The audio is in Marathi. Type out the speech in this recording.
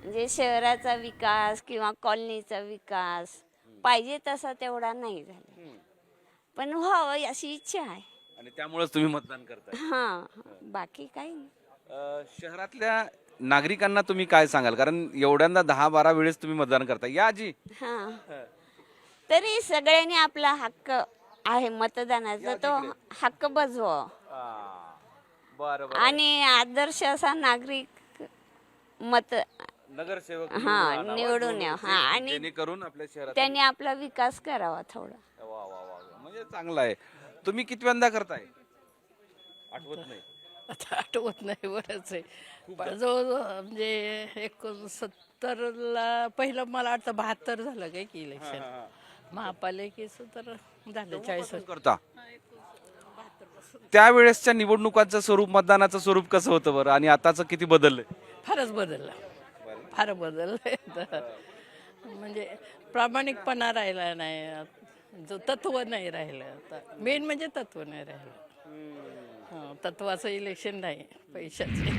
म्हणजे शहराचा विकास किंवा कॉलनीचा विकास पाहिजे तसा तेवढा नाही झाला. पण व्हावं अशी इच्छा आहे. आणि त्यामुळेच तुम्ही मतदान करताय. हा बाकी काही नाही. अ, शहरातल्या नागरिकांना तुम्ही काय सांगाल? कारण एवढ्यांदा दहा बारा वेळेस तुम्ही मतदान करताय. या आजी. हा. तरी सगळ्यांनी आपला हक्क आहे मतदानाचा. तो हक्क बजवा बरं. आणि आदर्श असा नागरिक मत नगरसेवक हा, निवडून या. हा, आणि जेणेकरून आपल्या शहरात त्यांनी आपला विकास करावा थोडा. वा वा वा वा. म्हणजे चांगलं आहे. तुम्ही कितव्यांदा करताय? आठवत नाही. आता आठवत नाही बरंच आहे. पण जवळजवळ म्हणजे एकोणसत्तरला पहिलं मला वाटतं बहात्तर झालं काय की इलेक्शन. महापालिकेचं तर झालं चाळीस करता? त्यावेळेसच्या निवडणुकांचं स्वरूप मतदानाचं स्वरूप कसं होतं बरं? आणि आताचं किती बदललंय? फारच बदललं. फार बदललंय तर. म्हणजे प्रामाणिकपणा राहिला नाही. जो तत्व नाही राहिलं. आता मेन म्हणजे तत्व नाही राहिलं. हं, तत्वाचं इलेक्शन नाही पैशाचे.